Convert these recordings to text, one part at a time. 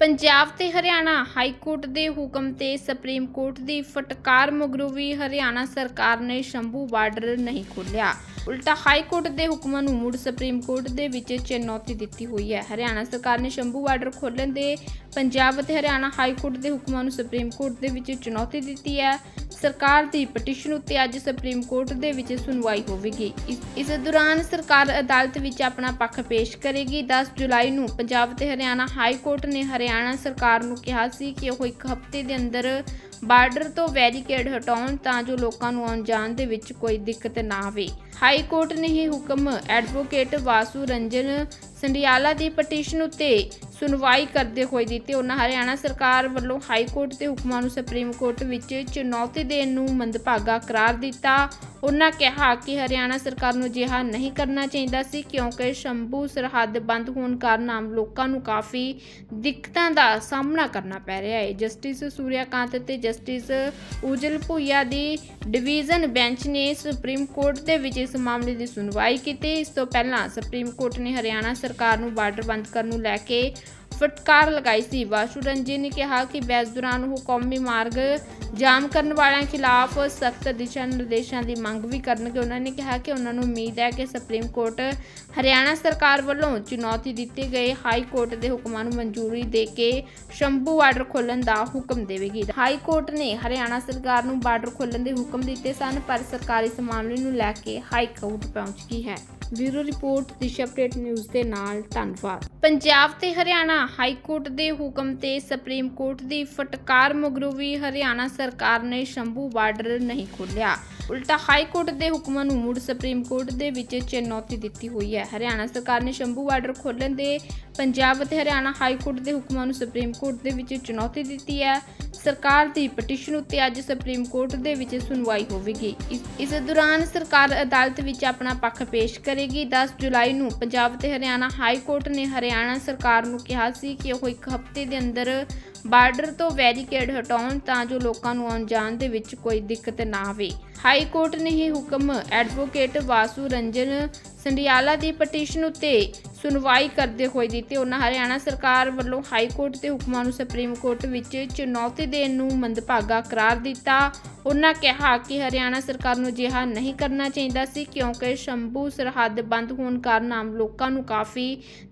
ਪੰਜਾਬ ਤੇ Haryana high court ਦੇ ਹੁਕਮ ਤੇ ਸੁਪਰੀਮ ਕੋਰਟ ਦੀ ਫਟਕਾਰ ਮਗਰੋਂ ਵੀ ਹਰਿਆਣਾ ਸਰਕਾਰ ਨੇ ਸ਼ੰਭੂ ਬਾਰਡਰ ਨਹੀਂ ਖੋਲ੍ਹਿਆ। ਉਲਟਾ ਹਾਈ ਕੋਰਟ ਦੇ ਹੁਕਮਾਂ ਨੂੰ ਮੁੜ ਸੁਪਰੀਮ ਕੋਰਟ ਦੇ ਵਿੱਚ ਚੁਣੌਤੀ ਦਿੱਤੀ ਹੋਈ ਹੈ। ਹਰਿਆਣਾ ਸਰਕਾਰ ਨੇ ਸ਼ੰਭੂ ਬਾਰਡਰ ਖੋਲ੍ਹਣ ਦੇ ਪੰਜਾਬ ਅਤੇ ਹਰਿਆਣਾ ਹਾਈ ਕੋਰਟ ਦੇ ਹੁਕਮਾਂ ਨੂੰ ਸੁਪਰੀਮ ਕੋਰਟ ਦੇ ਵਿੱਚ ਚੁਣੌਤੀ ਦਿੱਤੀ ਹੈ। ਸਰਕਾਰ ਦੀ ਪਟੀਸ਼ਨ ਉੱਤੇ ਅੱਜ ਸੁਪਰੀਮ ਕੋਰਟ ਦੇ ਵਿੱਚ ਸੁਣਵਾਈ ਹੋਵੇਗੀ। ਇਸ- ਦੌਰਾਨ ਸਰਕਾਰ ਅਦਾਲਤ ਵਿੱਚ ਆਪਣਾ ਪੱਖ ਪੇਸ਼ ਕਰੇਗੀ। 10 ਜੁਲਾਈ ਨੂੰ ਪੰਜਾਬ ਤੇ ਹਰਿਆਣਾ ਹਾਈ ਕੋਰਟ ਨੇ ਹਰਿਆਣਾ ਸਰਕਾਰ ਨੂੰ ਕਿਹਾ ਸੀ ਕਿ ਉਹ ਇੱਕ ਹਫ਼ਤੇ ਦੇ ਅੰਦਰ ਬਾਰਡਰ ਤੋਂ ਬੈਰੀਕੇਡ ਹਟਾਉਣ ਤਾਂ ਜੋ ਲੋਕਾਂ ਨੂੰ ਆਉਣ ਜਾਣ ਦੇ ਵਿੱਚ ਕੋਈ ਦਿੱਕਤ ਨਾ ਆਵੇ। ਹਾਈ ਕੋਰਟ ਨੇ ਇਹ ਹੁਕਮ ਐਡਵੋਕੇਟ ਵਾਸੂ ਰੰਜਨ ਸੰਡਿਆਲਾ ਦੀ ਪਟੀਸ਼ਨ ਉੱਤੇ ਸੁਣਵਾਈ ਕਰਦੇ ਹੋਏ ਦਿੱਤੀ। ਉਹਨਾਂ ਹਰਿਆਣਾ ਸਰਕਾਰ ਵੱਲੋਂ ਹਾਈ ਕੋਰਟ ਦੇ ਹੁਕਮਾਂ ਨੂੰ ਸੁਪਰੀਮ ਕੋਰਟ ਵਿੱਚ ਚੁਣੌਤੀ ਦੇਣ ਨੂੰ ਮੰਦਭਾਗਾ ਕਰਾਰ ਦਿੱਤਾ। ਉਹਨਾਂ ਕਿਹਾ ਕਿ ਹਰਿਆਣਾ ਸਰਕਾਰ ਨੂੰ ਅਜਿਹਾ ਨਹੀਂ ਕਰਨਾ ਚਾਹੀਦਾ ਸੀ ਕਿਉਂਕਿ ਸ਼ੰਭੂ ਸਰਹੱਦ ਬੰਦ ਹੋਣ ਕਾਰਨ ਆਮ ਲੋਕਾਂ ਨੂੰ ਕਾਫੀ ਦਿੱਕਤਾਂ ਦਾ ਸਾਹਮਣਾ ਕਰਨਾ ਪੈ ਰਿਹਾ ਹੈ। ਜਸਟਿਸ ਸੂਰਿਆਕਾਂਤ ਅਤੇ ਜਸਟਿਸ ਉਜਲ ਭੁਈਆ ਦੀ ਡਿਵੀਜ਼ਨ ਬੈਂਚ ਨੇ ਸੁਪਰੀਮ ਕੋਰਟ ਦੇ ਵਿੱਚ ਇਸ ਮਾਮਲੇ ਦੀ ਸੁਣਵਾਈ ਕੀਤੀ। ਇਸ ਤੋਂ ਪਹਿਲਾਂ ਸੁਪਰੀਮ ਕੋਰਟ ਨੇ ਹਰਿਆਣਾ ਸਰਕਾਰ ਨੂੰ ਬਾਰਡਰ ਬੰਦ ਕਰਨ ਨੂੰ ਲੈ ਕੇ ਫਟਕਾਰ ਲਗਾਈ ਸੀ। ਵਾਸ਼ੂ ਰੰਜੀ ਨੇ ਕਿਹਾ ਕਿ ਬਹਿਸ ਦੌਰਾਨ ਉਹ ਕੌਮੀ ਮਾਰਗ ਜਾਮ ਕਰਨ ਵਾਲਿਆਂ ਖਿਲਾਫ ਸਖਤ ਦਿਸ਼ਾ ਨਿਰਦੇਸ਼ਾਂ ਦੀ ਮੰਗ ਵੀ ਕਰਨਗੇ। ਉਹਨਾਂ ਨੇ ਕਿਹਾ ਕਿ ਉਹਨਾਂ ਨੂੰ ਉਮੀਦ ਹੈ ਕਿ ਸੁਪਰੀਮ ਕੋਰਟ ਹਰਿਆਣਾ ਸਰਕਾਰ ਵੱਲੋਂ ਚੁਣੌਤੀ ਦਿੱਤੇ ਗਏ ਹਾਈ ਕੋਰਟ ਦੇ ਹੁਕਮਾਂ ਨੂੰ ਮਨਜ਼ੂਰੀ ਦੇ ਕੇ ਸ਼ੰਭੂ ਬਾਰਡਰ ਖੋਲ੍ਹਣ ਦਾ ਹੁਕਮ ਦੇਵੇਗੀ। ਹਾਈ ਕੋਰਟ ਨੇ ਹਰਿਆਣਾ ਸਰਕਾਰ ਨੂੰ ਬਾਰਡਰ ਖੋਲ੍ਹਣ ਦੇ ਹੁਕਮ ਦਿੱਤੇ ਸਨ, ਪਰ ਸਰਕਾਰ ਇਸ ਮਾਮਲੇ ਨੂੰ ਲੈ ਕੇ ਹਾਈ ਕੋਰਟ ਪਹੁੰਚ ਗਈ ਹੈ। Bureau report, Disha update news ਦੇ ਨਾਲ ਧੰਨਵਾਦ। ਪੰਜਾਬ ਤੇ ਹਰਿਆਣਾ ਹਾਈ ਕੋਰਟ ਦੇ ਹੁਕਮ ਤੇ ਸੁਪਰੀਮ ਕੋਰਟ ਦੀ ਫਟਕਾਰ ਮਗਰੋਂ ਵੀ ਹਰਿਆਣਾ ਸਰਕਾਰ ਨੇ ਸ਼ੰਭੂ ਬਾਰਡਰ ਨਹੀਂ ਖੋਲ੍ਹਿਆ। ਉਲਟਾ ਹਾਈ ਕੋਰਟ ਦੇ ਹੁਕਮਾਂ ਨੂੰ ਮੁੜ ਸੁਪਰੀਮ ਕੋਰਟ ਦੇ ਵਿੱਚ ਚੁਣੌਤੀ ਦਿੱਤੀ ਹੋਈ ਹੈ। ਹਰਿਆਣਾ ਸਰਕਾਰ ਨੇ ਸ਼ੰਭੂ ਬਾਰਡਰ ਖੋਲ੍ਹਣ ਦੇ ਪੰਜਾਬ ਅਤੇ ਹਰਿਆਣਾ ਹਾਈ ਕੋਰਟ ਦੇ ਹੁਕਮਾਂ ਨੂੰ ਸੁਪਰੀਮ ਕੋਰਟ ਦੇ ਵਿੱਚ ਚੁਣੌਤੀ ਦਿੱਤੀ ਹੈ। ਸਰਕਾਰ ਦੀ ਪਟੀਸ਼ਨ ਉੱਤੇ ਅੱਜ ਸੁਪਰੀਮ ਕੋਰਟ ਦੇ ਵਿੱਚ ਸੁਣਵਾਈ ਹੋਵੇਗੀ। ਇਸ- ਦੌਰਾਨ ਸਰਕਾਰ ਅਦਾਲਤ ਵਿੱਚ ਆਪਣਾ ਪੱਖ ਪੇਸ਼ ਕਰੇਗੀ। 10 ਜੁਲਾਈ ਨੂੰ ਪੰਜਾਬ ਤੇ ਹਰਿਆਣਾ ਹਾਈ ਕੋਰਟ ਨੇ ਹਰਿਆਣਾ ਸਰਕਾਰ ਨੂੰ ਕਿਹਾ ਸੀ ਕਿ ਉਹ ਇੱਕ ਹਫ਼ਤੇ ਦੇ ਅੰਦਰ ਬਾਰਡਰ ਤੋਂ ਬੈਰੀਕੇਡ ਹਟਾਉਣ ਤਾਂ ਜੋ ਲੋਕਾਂ ਨੂੰ ਆਉਣ ਜਾਣ ਦੇ ਵਿੱਚ ਕੋਈ ਦਿੱਕਤ ਨਾ ਆਵੇ। ਹਾਈ ਕੋਰਟ ਨੇ ਇਹ ਹੁਕਮ ਐਡਵੋਕੇਟ ਵਾਸੂ ਰੰਜਨ ਸੰਡਿਆਲਾ ਦੀ ਪਟੀਸ਼ਨ ਉੱਤੇ ਸੁਣਵਾਈ ਕਰਦੇ ਹੋਏ ਦਿੱਤੇ। ਉਹਨਾਂ ਹਰਿਆਣਾ ਸਰਕਾਰ ਵੱਲੋਂ ਹਾਈ ਕੋਰਟ ਦੇ ਹੁਕਮਾਂ ਨੂੰ ਸੁਪਰੀਮ ਕੋਰਟ ਵਿੱਚ ਚੁਣੌਤੀ ਦੇਣ ਨੂੰ ਮੰਦਭਾਗਾ ਕਰਾਰ ਦਿੱਤਾ। ਉਹਨਾਂ ਕਿਹਾ ਕਿ ਹਰਿਆਣਾ ਸਰਕਾਰ ਨੂੰ ਅਜਿਹਾ ਨਹੀਂ ਕਰਨਾ ਚਾਹੀਦਾ ਸੀ ਕਿਉਂਕਿ ਸ਼ੰਭੂ ਸਰਹੱਦ ਬੰਦ ਹੋਣ ਕਾਰਨ ਆਮ ਲੋਕਾਂ ਨੂੰ ਕਾਫੀ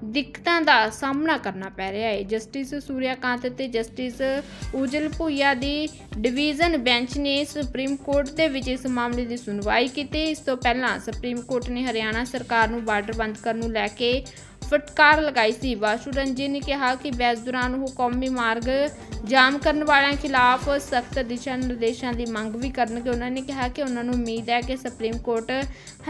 ਦਿੱਕਤਾਂ ਦਾ ਸਾਹਮਣਾ ਕਰਨਾ ਪੈ ਰਿਹਾ ਹੈ। ਜਸਟਿਸ ਸੂਰਿਆਕਾਂਤ ਅਤੇ ਜਸਟਿਸ ਉਜਲ ਭੁਈਆ ਦੀ ਡਿਵੀਜ਼ਨ ਬੈਂਚ ਨੇ ਸੁਪਰੀਮ ਕੋਰਟ ਦੇ ਵਿੱਚ ਇਸ ਮਾਮਲੇ ਦੀ ਸੁਣਵਾਈ ਕੀਤੀ। ਇਸ ਤੋਂ ਪਹਿਲਾਂ ਸੁਪਰੀਮ ਕੋਰਟ ਨੇ ਹਰਿਆਣਾ ਸਰਕਾਰ ਨੂੰ ਬਾਰਡਰ ਬੰਦ ਕਰਨ ਨੂੰ ਲੈ ਕੇ ਫਟਕਾਰ ਲਗਾਈ ਸੀ। ਵਾਸ਼ੂ ਰੰਜਨ ਨੇ ਕਿਹਾ ਕਿ ਬਹਿਸ ਦੌਰਾਨ ਉਹ ਕੌਮੀ ਮਾਰਗ ਜਾਮ ਕਰਨ ਵਾਲਿਆਂ ਖਿਲਾਫ ਸਖਤ ਦਿਸ਼ਾ ਨਿਰਦੇਸ਼ਾਂ ਦੀ ਮੰਗ ਵੀ ਕਰਨਗੇ। ਉਹਨਾਂ ਨੇ ਕਿਹਾ ਕਿ ਉਹਨਾਂ ਨੂੰ ਉਮੀਦ ਹੈ ਕਿ ਸੁਪਰੀਮ ਕੋਰਟ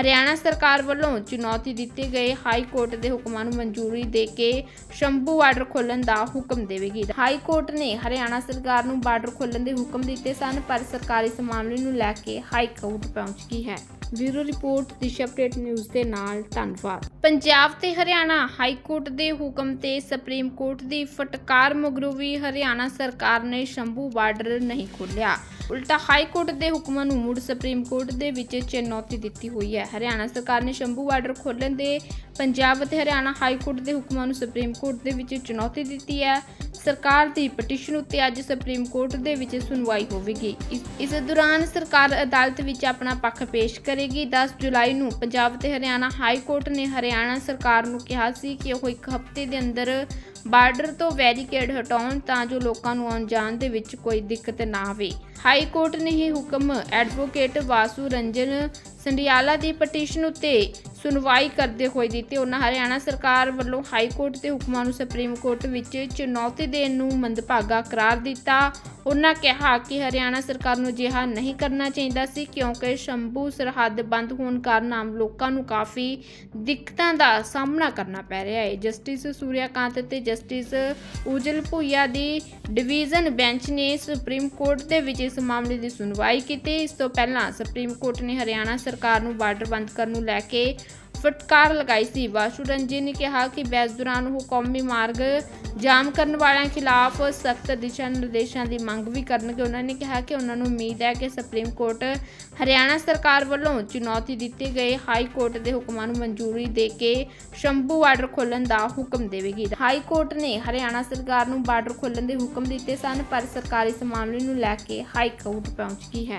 ਹਰਿਆਣਾ ਸਰਕਾਰ ਵੱਲੋਂ ਚੁਣੌਤੀ ਦਿੱਤੇ ਗਏ ਹਾਈ ਕੋਰਟ ਦੇ ਹੁਕਮਾਂ ਨੂੰ ਮਨਜ਼ੂਰੀ ਦੇ ਕੇ ਸ਼ੰਭੂ ਬਾਰਡਰ ਖੋਲਣ ਦਾ ਹੁਕਮ ਦੇਵੇਗੀ। ਹਾਈ ਕੋਰਟ ਨੇ ਹਰਿਆਣਾ ਸਰਕਾਰ ਨੂੰ ਬਾਰਡਰ ਖੋਲਣ ਦੇ ਹੁਕਮ ਦਿੱਤੇ ਸਨ, ਪਰ ਸਰਕਾਰ ਇਸ ਮਾਮਲੇ ਨੂੰ ਲੈ ਕੇ ਹਾਈ ਕੋਰਟ ਪਹੁੰਚ ਗਈ ਹੈ। Bureau report, Disha update news ਦੇ ਨਾਲ ਧੰਨਵਾਦ। ਪੰਜਾਬ ਤੇ ਹਰਿਆਣਾ ਹਾਈ ਕੋਰਟ ਦੇ ਹੁਕਮ ਤੇ ਸੁਪਰੀਮ ਕੋਰਟ ਦੀ ਫਟਕਾਰ ਮਗਰੋਂ ਵੀ ਹਰਿਆਣਾ ਸਰਕਾਰ ਨੇ ਸ਼ੰਭੂ ਬਾਰਡਰ ਨਹੀਂ ਖੋਲ੍ਹਿਆ। ਉਲਟਾ ਹਾਈ ਕੋਰਟ ਦੇ ਹੁਕਮਾਂ ਨੂੰ ਮੁੜ ਸੁਪਰੀਮ ਕੋਰਟ ਦੇ ਵਿੱਚ ਚੁਣੌਤੀ ਦਿੱਤੀ ਹੋਈ ਹੈ। ਹਰਿਆਣਾ ਸਰਕਾਰ ਨੇ ਸ਼ੰਭੂ ਬਾਰਡਰ ਖੋਲ੍ਹਣ ਦੇ ਪੰਜਾਬ ਅਤੇ ਹਰਿਆਣਾ ਹਾਈ ਕੋਰਟ ਦੇ ਹੁਕਮਾਂ ਨੂੰ ਸੁਪਰੀਮ ਕੋਰਟ ਦੇ ਵਿੱਚ ਚੁਣੌਤੀ ਦਿੱਤੀ ਹੈ। ਸਰਕਾਰ ਦੀ ਪਟੀਸ਼ਨ ਉੱਤੇ ਅੱਜ ਸੁਪਰੀਮ ਕੋਰਟ ਦੇ ਵਿੱਚ ਸੁਣਵਾਈ ਹੋਵੇਗੀ। ਇਸ- ਦੌਰਾਨ ਸਰਕਾਰ ਅਦਾਲਤ ਵਿੱਚ ਆਪਣਾ ਪੱਖ ਪੇਸ਼ ਕਰੇਗੀ। 10 ਜੁਲਾਈ ਨੂੰ ਪੰਜਾਬ ਤੇ ਹਰਿਆਣਾ ਹਾਈ ਕੋਰਟ ਨੇ ਹਰਿਆਣਾ ਸਰਕਾਰ ਨੂੰ ਕਿਹਾ ਸੀ ਕਿ ਉਹ ਇੱਕ ਹਫ਼ਤੇ ਦੇ ਅੰਦਰ ਬਾਰਡਰ ਤੋਂ ਬੈਰੀਕੇਡ ਹਟਾਉਣ ਤਾਂ ਜੋ ਲੋਕਾਂ ਨੂੰ ਆਉਣ ਜਾਣ ਦੇ ਵਿੱਚ ਕੋਈ ਦਿੱਕਤ ਨਾ ਆਵੇ। ਹਾਈ ਕੋਰਟ ਨੇ ਇਹ ਹੁਕਮ ਐਡਵੋਕੇਟ ਵਾਸੂ ਰੰਜਨ ਸੰਡਿਆਲਾ ਦੀ ਪਟੀਸ਼ਨ ਉੱਤੇ ਸੁਣਵਾਈ ਕਰਦੇ ਹੋਏ ਦਿੱਤੀ। ਉਹਨਾਂ ਹਰਿਆਣਾ ਸਰਕਾਰ ਵੱਲੋਂ ਹਾਈ ਕੋਰਟ ਦੇ ਹੁਕਮਾਂ ਨੂੰ ਸੁਪਰੀਮ ਕੋਰਟ ਵਿੱਚ ਚੁਣੌਤੀ ਦੇਣ ਨੂੰ ਮੰਦਭਾਗਾ ਕਰਾਰ ਦਿੱਤਾ। ਉਹਨਾਂ ਕਿਹਾ ਕਿ ਹਰਿਆਣਾ ਸਰਕਾਰ ਨੂੰ ਅਜਿਹਾ ਨਹੀਂ ਕਰਨਾ ਚਾਹੀਦਾ ਸੀ ਕਿਉਂਕਿ ਸ਼ੰਭੂ ਸਰਹੱਦ ਬੰਦ ਹੋਣ ਕਾਰਨ ਆਮ ਲੋਕਾਂ ਨੂੰ ਕਾਫੀ ਦਿੱਕਤਾਂ ਦਾ ਸਾਹਮਣਾ ਕਰਨਾ ਪੈ ਰਿਹਾ ਹੈ। ਜਸਟਿਸ ਸੂਰਿਆਕਾਂਤ ਅਤੇ ਜਸਟਿਸ ਉਜਲ ਭੁਈਆ ਦੀ ਡਿਵੀਜ਼ਨ ਬੈਂਚ ਨੇ ਸੁਪਰੀਮ ਕੋਰਟ ਦੇ ਵਿੱਚ ਇਸ ਮਾਮਲੇ ਦੀ ਸੁਣਵਾਈ ਕੀਤੀ। ਇਸ ਤੋਂ ਪਹਿਲਾਂ ਸੁਪਰੀਮ ਕੋਰਟ ਨੇ ਹਰਿਆਣਾ ਸਰਕਾਰ ਨੂੰ ਬਾਰਡਰ ਬੰਦ ਕਰਨ ਨੂੰ ਲੈ ਕੇ ਫਟਕਾਰ ਲਗਾਈ ਸੀ। ਵਾਸ਼ੂ ਰੰਜੀ ਨੇ ਕਿਹਾ ਕਿ ਬਹਿਸ ਦੌਰਾਨ ਉਹ ਕੌਮੀ ਮਾਰਗ ਜਾਮ ਕਰਨ ਵਾਲਿਆਂ ਖਿਲਾਫ ਸਖਤ ਦਿਸ਼ਾ ਨਿਰਦੇਸ਼ਾਂ ਦੀ ਮੰਗ ਵੀ ਕਰਨਗੇ। ਉਹਨਾਂ ਨੇ ਕਿਹਾ ਕਿ ਉਹਨਾਂ ਨੂੰ ਉਮੀਦ ਹੈ ਕਿ ਸੁਪਰੀਮ ਕੋਰਟ ਹਰਿਆਣਾ ਸਰਕਾਰ ਵੱਲੋਂ ਚੁਣੌਤੀ ਦਿੱਤੇ ਗਏ ਹਾਈ ਕੋਰਟ ਦੇ ਹੁਕਮਾਂ ਨੂੰ ਮਨਜ਼ੂਰੀ ਦੇ ਕੇ ਸ਼ੰਭੂ ਬਾਰਡਰ ਖੋਲਣ ਦਾ ਹੁਕਮ ਦੇਵੇਗੀ। ਹਾਈ ਕੋਰਟ ਨੇ ਹਰਿਆਣਾ ਸਰਕਾਰ ਨੂੰ ਬਾਰਡਰ ਖੋਲਣ ਦੇ ਹੁਕਮ ਦਿੱਤੇ ਸਨ, ਪਰ ਸਰਕਾਰ ਇਸ ਮਾਮਲੇ ਨੂੰ ਲੈ ਕੇ ਹਾਈ ਕੋਰਟ ਪਹੁੰਚ ਗਈ ਹੈ।